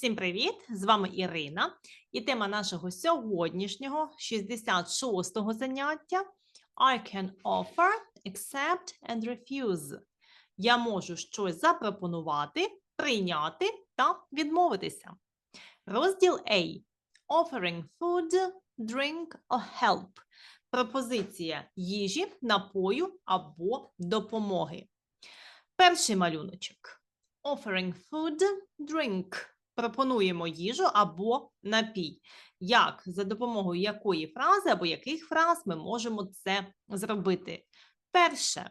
Всім привіт! З вами Ірина. І тема нашого сьогоднішнього 66-го заняття I can offer, accept and refuse. Я можу щось запропонувати, прийняти та відмовитися. Розділ A. Offering food, drink or help. Пропозиція їжі, напою або допомоги. Перший малюночок. Offering food, drink. Пропонуємо їжу або напій. Як, за допомогою якої фрази або яких фраз ми можемо це зробити? Перше.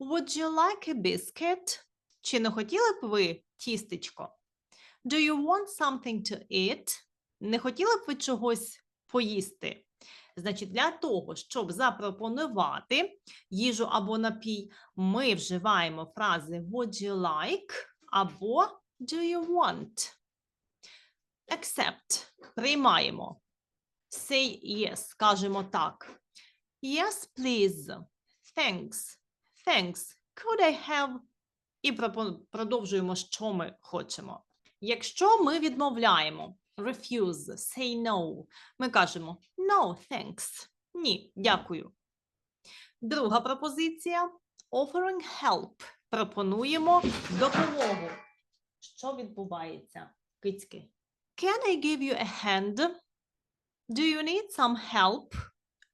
Would you like a biscuit? Чи не хотіли б ви тістечко? Do you want something to eat? Не хотіли б ви чогось поїсти? Значить, для того, щоб запропонувати їжу або напій, ми вживаємо фрази would you like або do you want. Accept. Приймаємо. Say yes. Скажемо так. Yes, please. Thanks. Thanks. Could I have? І продовжуємо, що ми хочемо. Якщо ми відмовляємо refuse, say no, ми кажемо no, thanks. Ні, дякую. Друга пропозиція offering help. Пропонуємо допомогу. Що відбувається? Кицьки. Can I give you a hand? Do you need some help?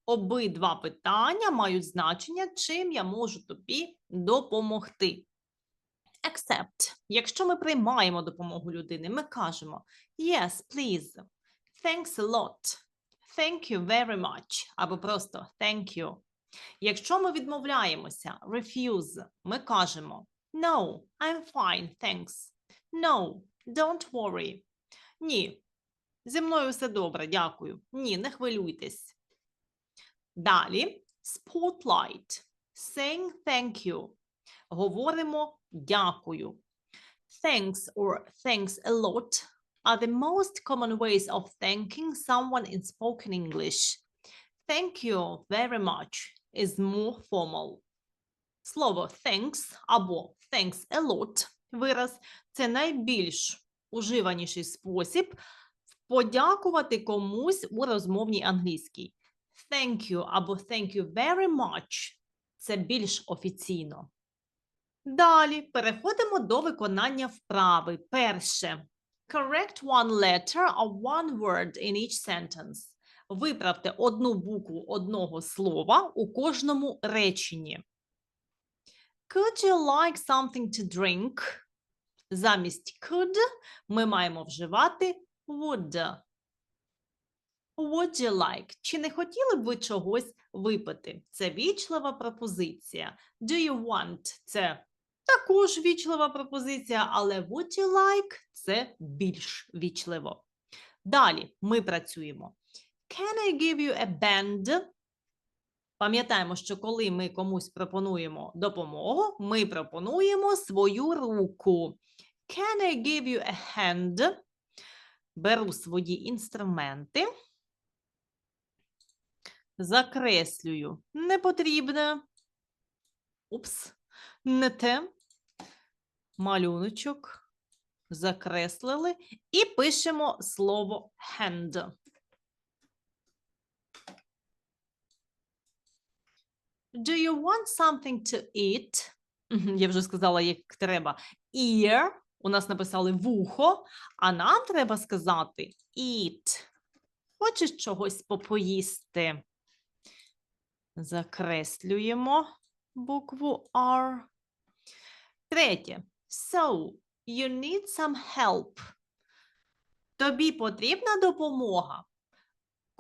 Обидва питання мають значення, чим я можу тобі допомогти. Accept. Якщо ми приймаємо допомогу людини, ми кажемо Yes, please. Thanks a lot. Thank you very much. Або просто thank you. Якщо ми відмовляємося, refuse, ми кажемо No, I'm fine, thanks. No, don't worry. Ні. Зі мною все добре, дякую. Ні, не хвилюйтесь. Далі spotlight. Saying thank you. Говоримо дякую. Thanks or thanks a lot are the most common ways of thanking someone in spoken English. Thank you very much is more formal. Слово thanks або thanks a lot вираз це найбільш уживаніший спосіб подякувати комусь у розмовній англійській. Thank you або thank you very much це більш офіційно. Далі переходимо до виконання вправи. Перше. Correct one letter or one word in each sentence. Виправте одну букву одного слова у кожному реченні. Could you like something to drink? Замість could ми маємо вживати would. Would you like? Чи не хотіли б ви чогось випити? Це вічлива пропозиція. Do you want? Це також вічлива пропозиція, але would you like це більш вічливо. Далі ми працюємо. Can I give you a band? Пам'ятаємо, що коли ми комусь пропонуємо допомогу, ми пропонуємо свою руку. Can I give you a hand? Беру свої інструменти. Закреслюю непотрібне. Упс, не те. Малюночок. Закреслили і пишемо слово hand. Do you want something to eat? Я вже сказала, як треба. Ear. У нас написали вухо, а нам треба сказати eat. Хочеш чогось попоїсти? Закреслюємо букву R. Третє. So, you need some help. Тобі потрібна допомога.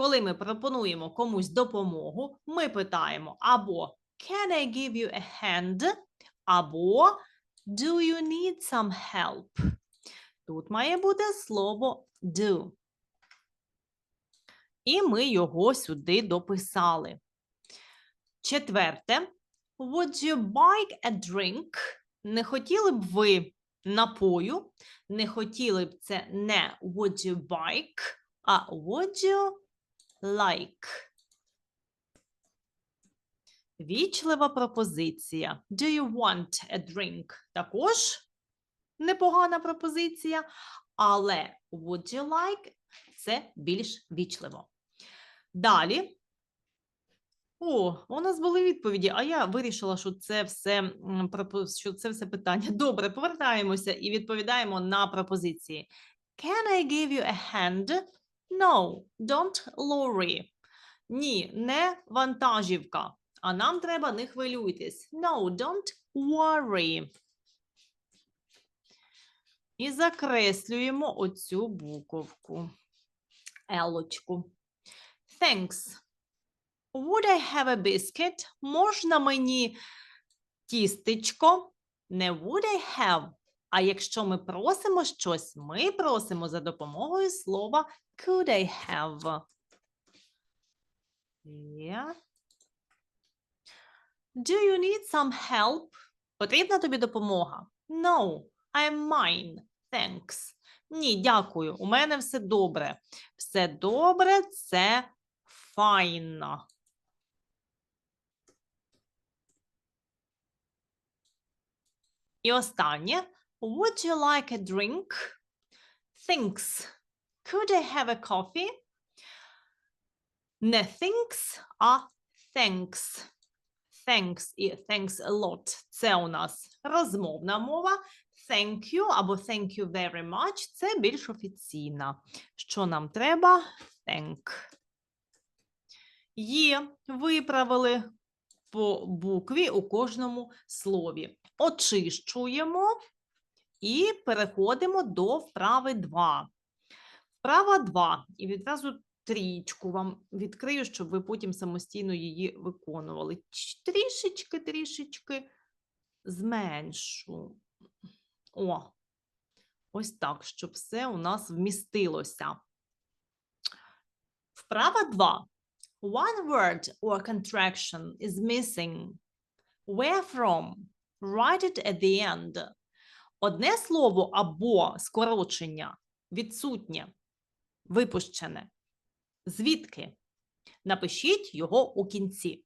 Коли ми пропонуємо комусь допомогу, ми питаємо або Can I give you a hand? або Do you need some help? Тут має бути слово do. І ми його сюди дописали. Четверте. Would you like a drink? Не хотіли б ви напою? Не хотіли б це не would you like, а would you like. Вічлива пропозиція. Do you want a drink? Також непогана пропозиція. але would you like це більш вічливо. Далі. О, у нас були відповіді, а я вирішила, що це все що це все питання. Добре, повертаємося і відповідаємо на пропозиції. Can I give you a hand? No, don't lorry. Ні, не вантажівка. А нам треба не хвилюйтесь. No, don't worry. І закреслюємо оцю буковку. Елочку. Thanks. Would I have a biscuit? Можна мені тістечко? Не would I have. А якщо ми просимо щось, ми просимо за допомогою слова could I have. Yeah. Do you need some help? Потрібна тобі допомога? No, I'm mine. Thanks. Ні, дякую. У мене все добре. Все добре це файно. І останнє. Would you like a drink? Thanks. Could I have a coffee? Не thanks, а thanks. Thanks і thanks a lot. Це у нас розмовна мова. Thank you або thank you very much. Це більш офіційна. Що нам треба? Thank. Є, виправили по букві у кожному слові. Очищуємо і переходимо до вправи 2. Вправа 2. І відразу трічку вам відкрию, щоб ви потім самостійно її виконували. Трішечки, трішечки зменшу. О, ось так, щоб все у нас вмістилося. Вправа 2. One word or contraction is missing. Where from? Write it at the end. Одне слово або скорочення відсутнє, випущене. Звідки? Напишіть його у кінці.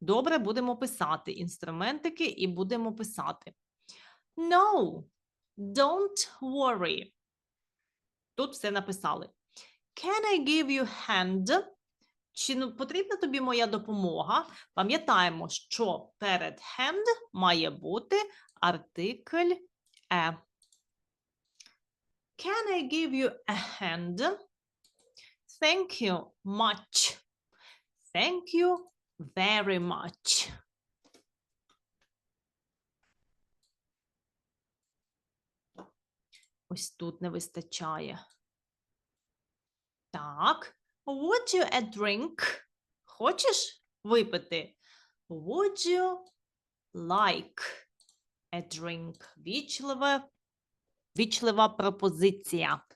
Добре, будемо писати інструментики і будемо писати. No, don't worry. Тут все написали. Can I give you hand? Чи ну, потрібна тобі моя допомога? Пам'ятаємо, що перед hand має бути артикль е. Can I give you a hand? Thank you much. Thank you very much. Ось тут не вистачає. Так. Would you a drink? Хочеш випити? Would you like A drink? Вічливе, вічлива пропозиція.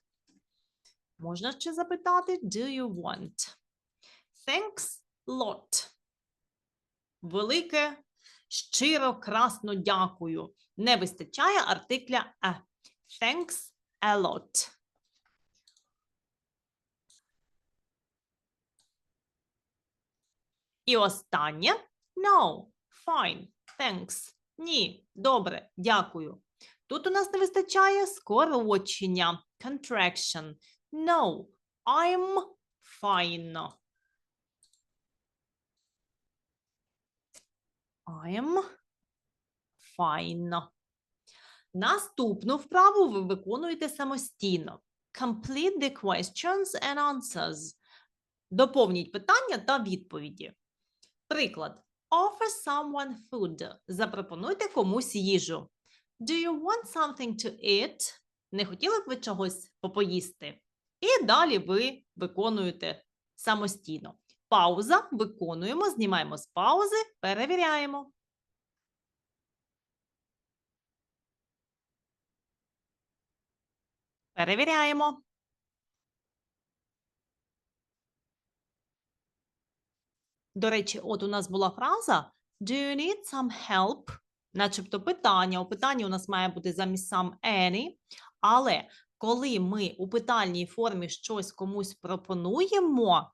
Можна ще запитати Do you want? Thanks lot. Велике, щиро, красно дякую. Не вистачає артикля a. Thanks a lot. І останнє no, fine, thanks. Ні, добре, дякую. Тут у нас не вистачає скорочення contraction. No, I'm fine. I'm fine. Наступну вправу ви виконуєте самостійно. Complete the questions and answers. Доповніть питання та відповіді. Приклад. Offer someone food. Запропонуйте комусь їжу. Do you want something to eat? Не хотіли б ви чогось попоїсти? І далі ви виконуєте самостійно. Пауза, виконуємо, знімаємо з паузи, перевіряємо. Перевіряємо. До речі, от у нас була фраза Do you need some help? Начебто питання. У питанні у нас має бути замість some any. Але коли ми у питальній формі щось комусь пропонуємо,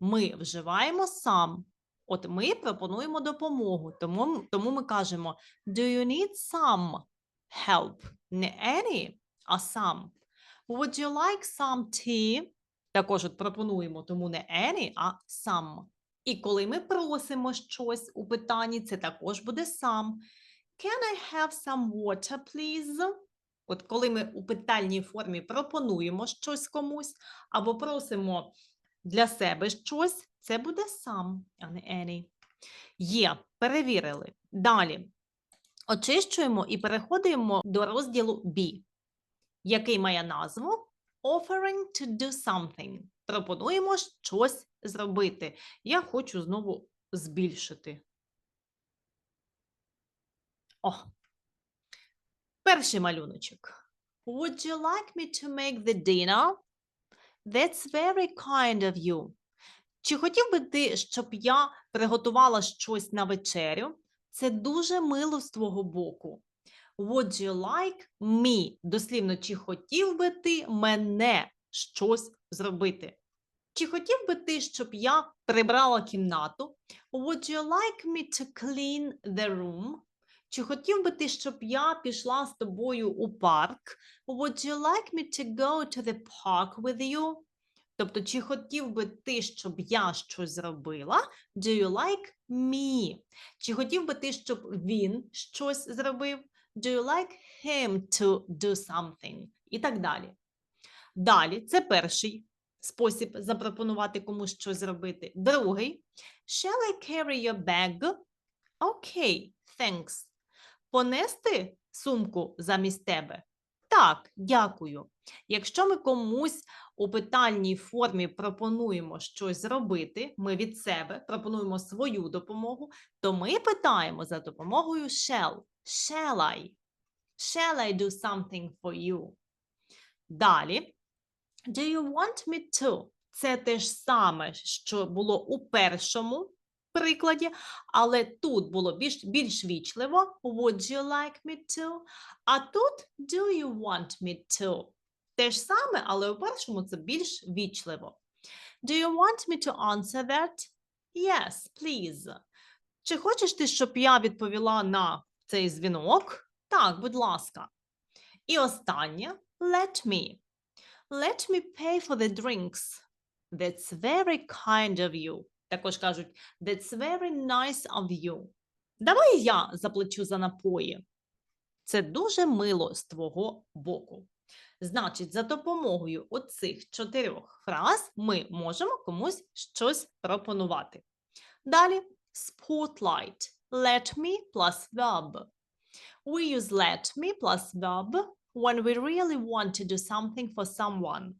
ми вживаємо сам. От ми пропонуємо допомогу. Тому, тому ми кажемо Do you need some help? Не any, а some. Would you like some tea? Також от пропонуємо, тому не any, а some. І коли ми просимо щось у питанні, це також буде some. Can I have some water, please? От коли ми у питальній формі пропонуємо щось комусь або просимо для себе щось, це буде some, а не any. Є, перевірили. Далі. Очищуємо і переходимо до розділу B, який має назву Offering to do something. Пропонуємо щось зробити. Я хочу знову збільшити. О, перший малюночок. Would you like me to make the dinner? That's very kind of you. Чи хотів би ти, щоб я приготувала щось на вечерю? Це дуже мило з твого боку. Would you like me? Дослівно, чи хотів би ти мене щось зробити? Чи хотів би ти, щоб я прибрала кімнату? Would you like me to clean the room? Чи хотів би ти, щоб я пішла з тобою у парк? Would you like me to go to the park with you? Тобто, чи хотів би ти, щоб я щось зробила? Do you like me? Чи хотів би ти, щоб він щось зробив? Do you like him to do something? І так далі. Далі, це перший спосіб запропонувати комусь щось зробити. Другий. Shall I carry your bag? Окей, thanks. Понести сумку замість тебе? Так, дякую. Якщо ми комусь у питальній формі пропонуємо щось зробити, ми від себе пропонуємо свою допомогу, то ми питаємо за допомогою shall. Shall I? Shall I do something for you? Далі. Do you want me to? Це те ж саме, що було у першому прикладі, але тут було більш, більш вічливо. Would you like me to? А тут do you want me to? Те ж саме, але у першому це більш вічливо. Do you want me to answer that? Yes, please. Чи хочеш ти, щоб я відповіла на цей дзвінок? Так, будь ласка. І останнє let me. Let me pay for the drinks. That's very kind of you. Також кажуть, that's very nice of you. Давай я заплачу за напої. Це дуже мило з твого боку. Значить, за допомогою оцих чотирьох фраз ми можемо комусь щось пропонувати. Далі spotlight. Let me plus verb. We use let me plus verb when we really want to do something for someone.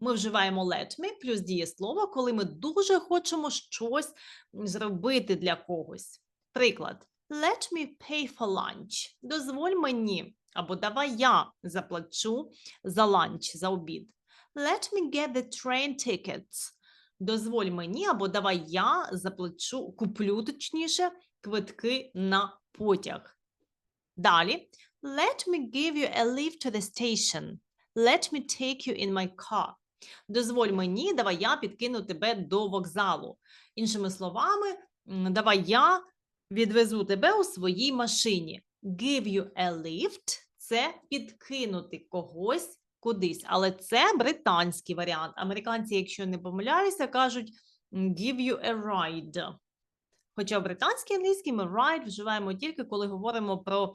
Ми вживаємо let me плюс дієслово, коли ми дуже хочемо щось зробити для когось. Приклад. Let me pay for lunch. Дозволь мені або давай я заплачу за ланч, за обід. Let me get the train tickets. Дозволь мені або давай я заплачу, куплю точніше квитки на потяг. Далі. Let me give you a lift to the station. Let me take you in my car. Дозволь мені, давай я підкину тебе до вокзалу. Іншими словами, давай я відвезу тебе у своїй машині. Give you a lift – це підкинути когось кудись. Але це британський варіант. Американці, якщо не помиляюся, кажуть give you a ride. Хоча в британській англійській ми ride вживаємо тільки, коли говоримо про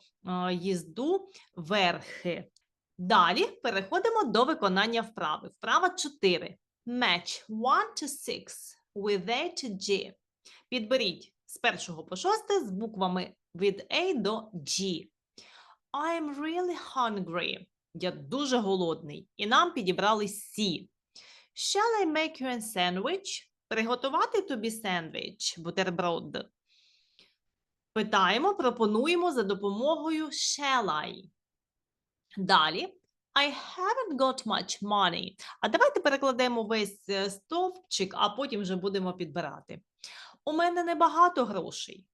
їзду верхи. Далі переходимо до виконання вправи. Вправа 4. Match 1 to 6 with A to G. Підберіть з першого по шосте з буквами від A до G. I'm really hungry. Я дуже голодний. І нам підібрали C. Shall I make you a sandwich? Приготувати тобі сендвіч, бутерброд. Питаємо, пропонуємо за допомогою shall I. Далі. I haven't got much money. А давайте перекладемо весь е, стовпчик, а потім вже будемо підбирати. У мене небагато грошей.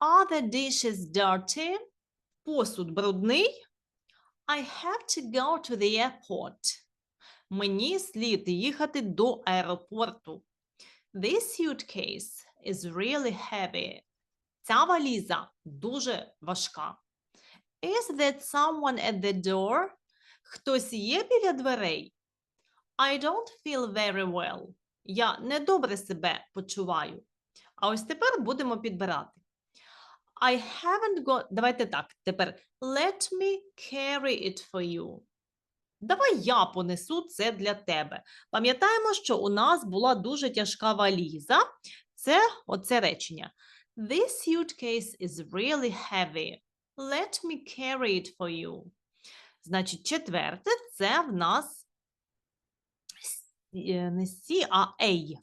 Are the dishes dirty? Посуд брудний. I have to go to the airport. Мені слід їхати до аеропорту. This suitcase is really heavy. Ця валіза дуже важка. Is that someone at the door? Хтось є біля дверей? I don't feel very well. Я недобре себе почуваю. А ось тепер будемо підбирати. I haven't got. Давайте так. Тепер let me carry it for you. Давай я понесу це для тебе. Пам'ятаємо, що у нас була дуже тяжка валіза. Це оце речення. This suitcase is really heavy. Let me carry it for you. Значить, четверте це в нас е, не сі, а ей.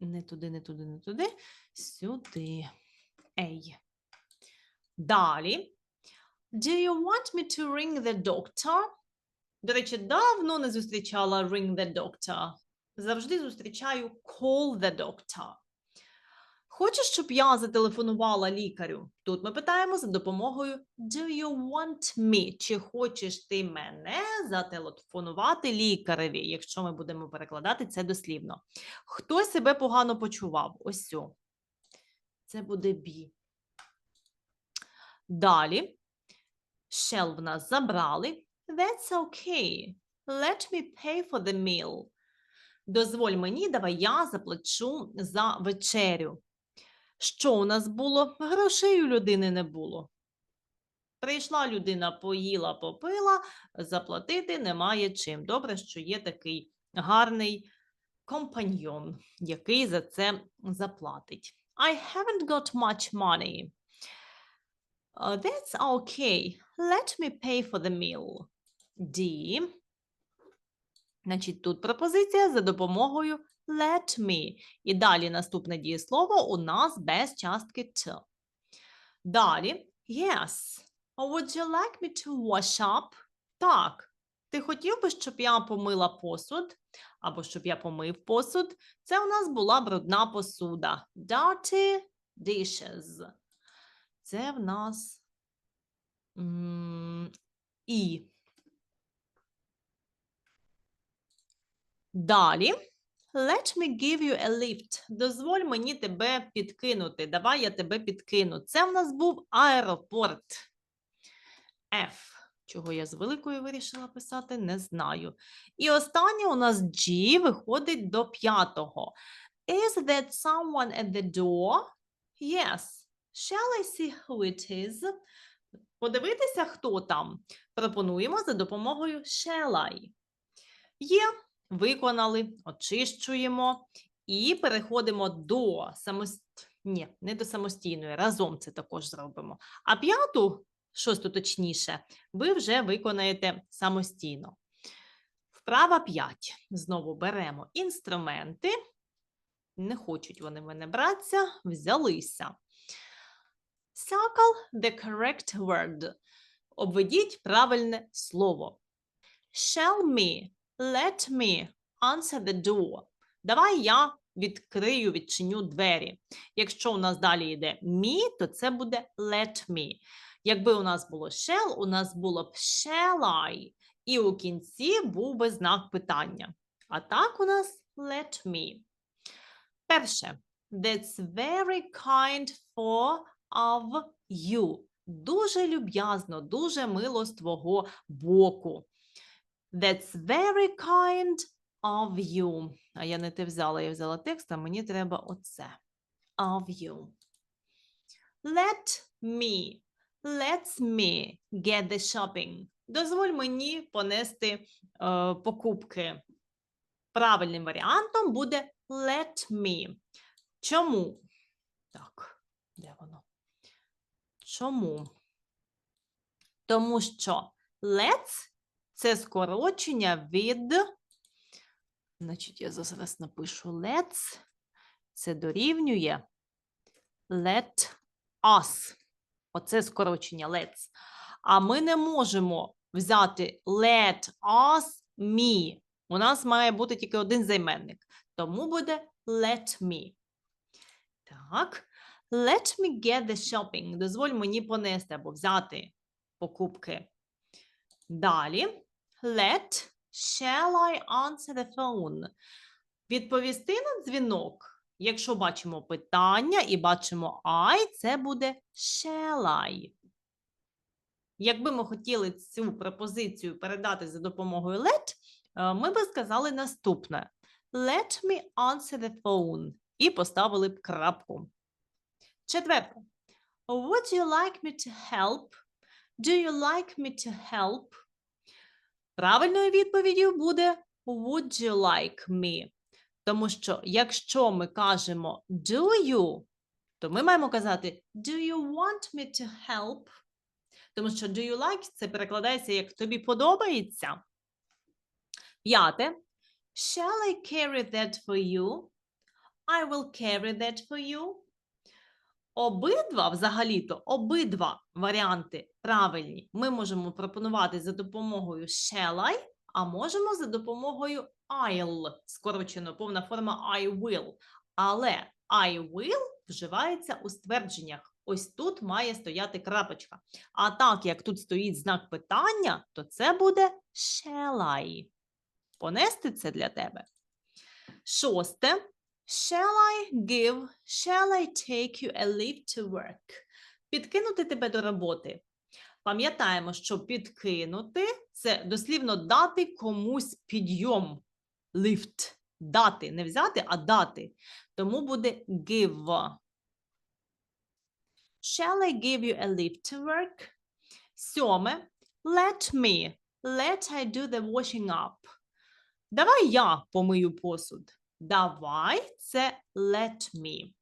Не туди, не туди, не туди. Сюди. Ей. Далі. Do you want me to ring the doctor? До речі, давно не зустрічала ring the doctor. Завжди зустрічаю call the doctor. Хочеш, щоб я зателефонувала лікарю? Тут ми питаємо за допомогою Do you want me? Чи хочеш ти мене зателефонувати лікареві, якщо ми будемо перекладати це дослівно. Хто себе погано почував? Ось. Це буде бі. Далі. Shall в нас забрали. That's okay. Let me pay for the meal. Дозволь мені, давай я заплачу за вечерю. Що у нас було? Грошей у людини не було. Прийшла людина, поїла, попила, заплатити немає чим. Добре, що є такий гарний компаньйон, який за це заплатить. I haven't got much money. Uh, that's okay. Let me pay for the meal. D. Значить, тут пропозиція за допомогою let me. І далі наступне дієслово у нас без частки t. Далі. Yes. Would you like me to wash up? Так. Ти хотів би, щоб я помила посуд? Або щоб я помив посуд? Це у нас була брудна посуда. Dirty dishes. Це в нас і. Далі. Let me give you a lift. Дозволь мені тебе підкинути. Давай я тебе підкину. Це в нас був аеропорт. F. Чого я з великою вирішила писати, не знаю. І останнє у нас G виходить до п'ятого. Is that someone at the door? Yes. Shall I see who it is? Подивитися, хто там. Пропонуємо за допомогою shall I. Є, виконали, очищуємо і переходимо до самост... Ні, не до самостійної. Разом це також зробимо. А п'яту, шосту точніше, ви вже виконаєте самостійно. Вправа 5. Знову беремо інструменти. Не хочуть вони в мене братися, взялися. Circle the correct word. Обведіть правильне слово. Shall me, let me answer the door. Давай я відкрию, відчиню двері. Якщо у нас далі йде me, то це буде let me. Якби у нас було shall, у нас було б shall I. І у кінці був би знак питання. А так у нас let me. Перше. That's very kind for of you. Дуже люб'язно, дуже мило з твого боку. That's very kind of you. А я не те взяла, я взяла текст, а мені треба оце. Of you. Let me, let's me get the shopping. Дозволь мені понести е, покупки. Правильним варіантом буде let me. Чому? Так, де воно? Чому? Тому що let's це скорочення від. Значить, я зараз напишу let's. Це дорівнює let us. Оце скорочення let's. А ми не можемо взяти let us me. У нас має бути тільки один займенник. Тому буде let me. Так. Let me get the shopping. Дозволь мені понести або взяти покупки. Далі. Let shall I answer the phone? Відповісти на дзвінок. Якщо бачимо питання і бачимо I, це буде shall I. якби ми хотіли цю пропозицію передати за допомогою let, е, ми би сказали наступне: Let me answer the phone. І поставили б крапку. Четверте. Would you like me to help? Do you like me to help? Правильною відповіддю буде Would you like me? Тому що якщо ми кажемо do you, то ми маємо казати Do you want me to help? Тому що do you like це перекладається як тобі подобається. П'яте. Shall I carry that for you? I will carry that for you. Обидва, взагалі-то, обидва варіанти правильні. Ми можемо пропонувати за допомогою shall I, а можемо за допомогою I'll, скорочено, повна форма I will. Але I will вживається у ствердженнях. Ось тут має стояти крапочка. А так, як тут стоїть знак питання, то це буде shall I. Понести це для тебе. Шосте. Shall I give, shall I take you a lift to work? Підкинути тебе до роботи. Пам'ятаємо, що підкинути це дослівно дати комусь підйом. Lift. Дати. Не взяти, а дати. Тому буде give. Shall I give you a lift to work? Сьоме. Let me. Let I do the washing up. Давай я помию посуд. Давай це let me.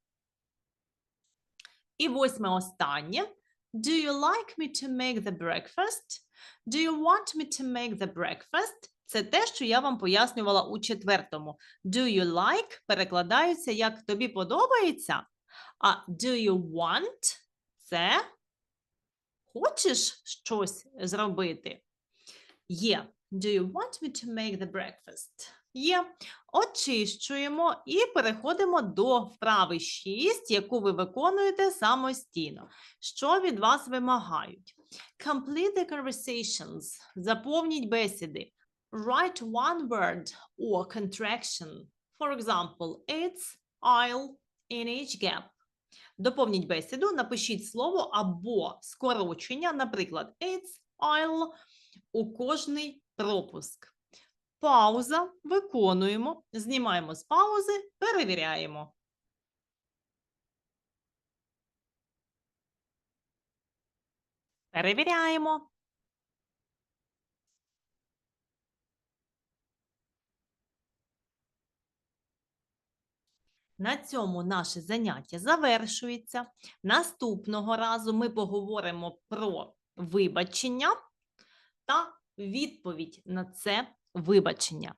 І восьме останнє. Do you like me to make the breakfast? Do you want me to make the breakfast? Це те, що я вам пояснювала у четвертому. Do you like перекладається як тобі подобається, а do you want це хочеш щось зробити? Є. Do you want me to make the breakfast? Є. Очищуємо і переходимо до вправи 6, яку ви виконуєте самостійно. Що від вас вимагають? Complete the conversations. Заповніть бесіди. Write one word or contraction. For example, it's, I'll, in each gap. Доповніть бесіду, напишіть слово або скорочення, наприклад, it's, I'll, у кожний пропуск. Пауза, виконуємо, знімаємо з паузи, перевіряємо. Перевіряємо. На цьому наше заняття завершується. Наступного разу ми поговоримо про вибачення та відповідь на це вибачення.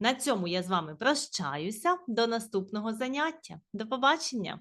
На цьому я з вами прощаюся. До наступного заняття. До побачення!